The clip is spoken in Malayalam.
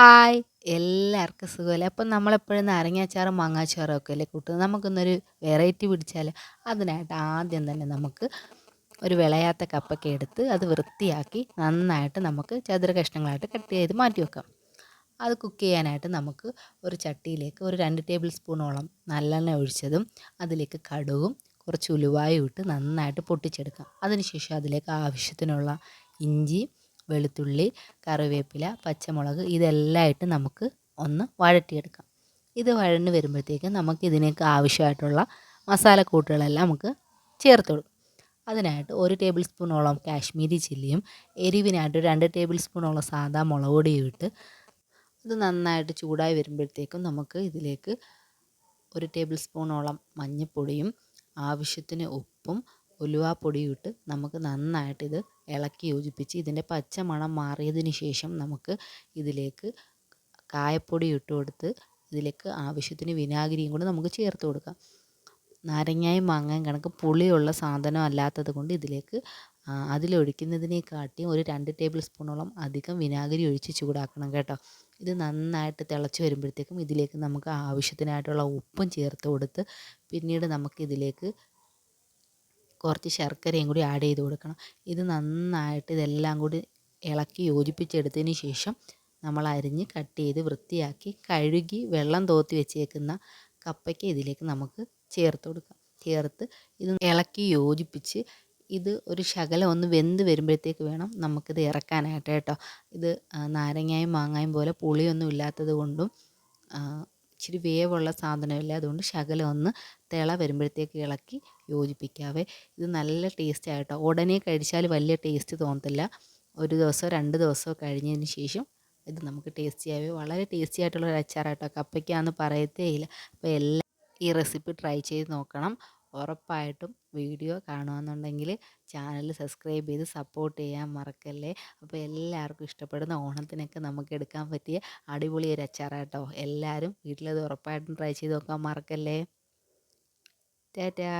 ഹായ്. എല്ലാവർക്കും സുഖമല്ലേ? അപ്പം നമ്മളെപ്പോഴും നാരങ്ങാച്ചാറും മാങ്ങാച്ചാറും ഒക്കെ അല്ലേ കൂട്ടുന്നത്? നമുക്കൊന്നൊരു വെറൈറ്റി പിടിച്ചാൽ അതിനായിട്ട് ആദ്യം തന്നെ നമുക്ക് ഒരു വിളയാത്ത കപ്പൊക്കെ എടുത്ത് അത് വൃത്തിയാക്കി നന്നായിട്ട് നമുക്ക് ചതുര കഷ്ണങ്ങളായിട്ട് കട്ട് ചെയ്ത് മാറ്റി വെക്കാം. അത് കുക്ക് ചെയ്യാനായിട്ട് നമുക്ക് ഒരു ചട്ടിയിലേക്ക് ഒരു രണ്ട് ടേബിൾ സ്പൂണോളം നല്ലെണ്ണ ഒഴിച്ചതും അതിലേക്ക് കടുവും കുറച്ച് ഉലുവായും ഇട്ട് നന്നായിട്ട് പൊട്ടിച്ചെടുക്കാം. അതിനുശേഷം അതിലേക്ക് ആവശ്യത്തിനുള്ള ഇഞ്ചി വെളുത്തുള്ളി കറിവേപ്പില പച്ചമുളക് ഇതെല്ലാം ആയിട്ട് നമുക്ക് ഒന്ന് വഴറ്റിയെടുക്കാം. ഇത് വഴന്ന് വരുമ്പോഴത്തേക്കും നമുക്ക് ഇതിനേക്ക് ആവശ്യമായിട്ടുള്ള മസാലക്കൂട്ടുകളെല്ലാം നമുക്ക് ചേർത്ത് അതിനായിട്ട് ഒരു ടേബിൾ സ്പൂണോളം കാശ്മീരി ചില്ലിയും എരിവിനായിട്ട് രണ്ട് ടേബിൾ സ്പൂണോളം സാധാ മുളക് പൊടിയും ഇട്ട് ഇത് നന്നായിട്ട് ചൂടായി വരുമ്പോഴത്തേക്കും നമുക്ക് ഇതിലേക്ക് ഒരു ടേബിൾ സ്പൂണോളം മഞ്ഞൾപ്പൊടിയും ആവശ്യത്തിന് ഉപ്പും ഉലുവാപ്പൊടിയും ഇട്ട് നമുക്ക് നന്നായിട്ടിത് ഇളക്കി യോജിപ്പിച്ച് ഇതിന്റെ പച്ച മണം മാറിയതിന് ശേഷം നമുക്ക് ഇതിലേക്ക് കായപ്പൊടി ഇട്ട് കൊടുത്ത് ഇതിലേക്ക് ആവശ്യത്തിന് വിനാഗിരിയും കൂടെ നമുക്ക് ചേർത്ത് കൊടുക്കാം. നാരങ്ങയും മാങ്ങയും കണക്ക് പുളിയുള്ള സാധനം അല്ലാത്തത് കൊണ്ട് ഇതിലേക്ക് അതിലൊഴിക്കുന്നതിനെക്കാട്ടിയും ഒരു രണ്ട് ടേബിൾ സ്പൂണോളം അധികം വിനാഗിരി ഒഴിച്ച് ചൂടാക്കണം കേട്ടോ. ഇത് നന്നായിട്ട് തിളച്ച് വരുമ്പോഴത്തേക്കും ഇതിലേക്ക് നമുക്ക് ആവശ്യത്തിനായിട്ടുള്ള ഉപ്പും ചേർത്ത് കൊടുത്ത് പിന്നീട് നമുക്കിതിലേക്ക് കുറച്ച് ശർക്കരയും കൂടി ആഡ് ചെയ്ത് കൊടുക്കണം. ഇത് നന്നായിട്ട് ഇതെല്ലാം കൂടി ഇളക്കി യോജിപ്പിച്ചെടുത്തതിന് ശേഷം നമ്മൾ അരിഞ്ഞ് കട്ട് ചെയ്ത് വൃത്തിയാക്കി കഴുകി വെള്ളം തോത്തി വെച്ചേക്കുന്ന കപ്പയ്ക്ക് ഇതിലേക്ക് നമുക്ക് ചേർത്ത് കൊടുക്കാം. ചേർത്ത് ഇത് ഇളക്കി യോജിപ്പിച്ച് ഇത് ഒരു ശകലം ഒന്ന് വെന്ത് വരുമ്പോഴത്തേക്ക് വേണം നമുക്കിത് ഇറക്കാനായിട്ട് കേട്ടോ. ഇത് നാരങ്ങയും മാങ്ങയും പോലെ പുളിയൊന്നും ഇല്ലാത്തത് കൊണ്ടും ഇച്ചിരി വേവുള്ള സാധനമല്ലേ അതുകൊണ്ട് ശകലം ഒന്ന് തിള വരുമ്പോഴത്തേക്ക് ഇളക്കി യോജിപ്പിക്കാവേ. ഇത് നല്ല ടേസ്റ്റ് ആയിട്ടോ. ഉടനെ കഴിച്ചാൽ വലിയ ടേസ്റ്റ് തോന്നത്തില്ല. ഒരു ദിവസമോ രണ്ട് ദിവസമോ കഴിഞ്ഞതിന് ശേഷം ഇത് നമുക്ക് ടേസ്റ്റ് ചെയ്യാവേ. വളരെ ടേസ്റ്റി ആയിട്ടുള്ള ഒരു അച്ചാറാട്ടോ. കപ്പയ്ക്കാന്ന് പറയത്തേ ഇല്ല അപ്പോൾ എല്ലാം ഈ റെസിപ്പി ട്രൈ ചെയ്ത് നോക്കണം. ഉറപ്പായിട്ടും വീഡിയോ കാണുകയെന്നുണ്ടെങ്കിൽ ചാനൽ സബ്സ്ക്രൈബ് ചെയ്ത് സപ്പോർട്ട് ചെയ്യാൻ മറക്കല്ലേ. അപ്പോൾ എല്ലാവർക്കും ഇഷ്ടപ്പെടുന്ന ഓണത്തിനൊക്കെ നമുക്ക് എടുക്കാൻ പറ്റിയ അടിപൊളി ഒരു അച്ചാറാട്ടോ. എല്ലാവരും വീട്ടിലത് ഉറപ്പായിട്ടും ട്രൈ ചെയ്ത് നോക്കാൻ മറക്കല്ലേ. ടാറ്റാ.